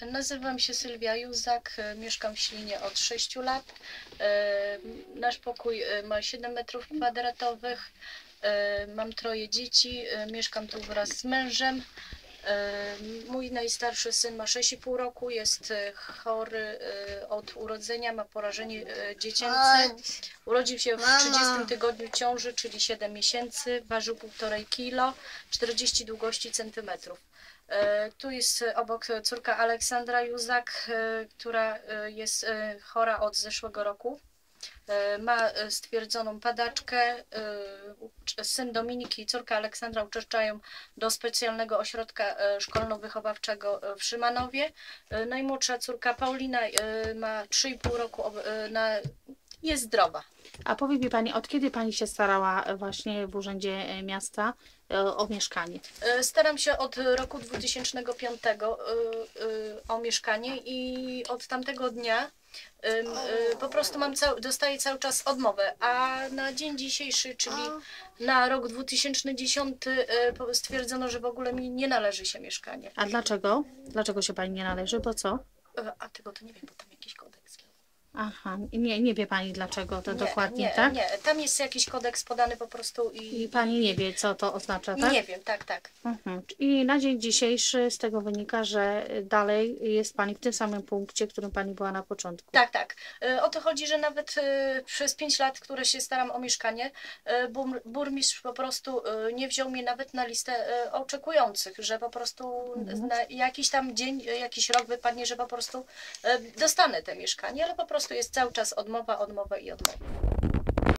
Nazywam się Sylwia Józak, e, mieszkam w Ślinie od 6 lat. E, Nasz pokój e, ma 7 metrów kwadratowych. Mam troje dzieci, mieszkam tu wraz z mężem. Mój najstarszy syn ma 6,5 roku, jest e, chory e, od urodzenia, ma porażenie e, dziecięce. Urodził się w Mama. 30 tygodniu ciąży, czyli 7 miesięcy, ważył 1,5 kilo, 40 długości centymetrów. Tu jest obok córka Aleksandra Józak, e, która jest chora od zeszłego roku. E, Ma e, stwierdzoną padaczkę. e, Syn Dominiki i córka Aleksandra uczęszczają do specjalnego ośrodka szkolno-wychowawczego w Szymanowie. Najmłodsza córka Paulina ma 3,5 roku, na, jest zdrowa. A powie mi Pani, od kiedy Pani się starała właśnie w Urzędzie Miasta o mieszkanie? E, Staram się od roku 2005 e, e, o mieszkanie i od tamtego dnia e, po prostu mam cał, dostaję cały czas odmowę, a na dzień dzisiejszy, czyli na rok 2010 e, po- stwierdzono, że w ogóle mi nie należy się mieszkanie. A dlaczego? Dlaczego się Pani nie należy? Bo co? E, A tego to nie wiem, bo tam. Aha, nie, nie wie Pani dlaczego to Nie, dokładnie, nie, tak? Nie, tam jest jakiś kodeks podany po prostu i, I Pani nie wie, co to oznacza, tak? nie wiem, tak, tak. Mhm. I na dzień dzisiejszy z tego wynika, że dalej jest Pani w tym samym punkcie, w którym Pani była na początku. Tak, tak. E, O to chodzi, że nawet e, przez 5 lat, które się staram o mieszkanie, e, bur, burmistrz po prostu nie wziął mnie nawet na listę oczekujących, że po prostu Mhm. na jakiś tam dzień, jakiś rok wypadnie, że po prostu dostanę te mieszkanie, ale po prostu jest cały czas odmowa, odmowa i odmowa.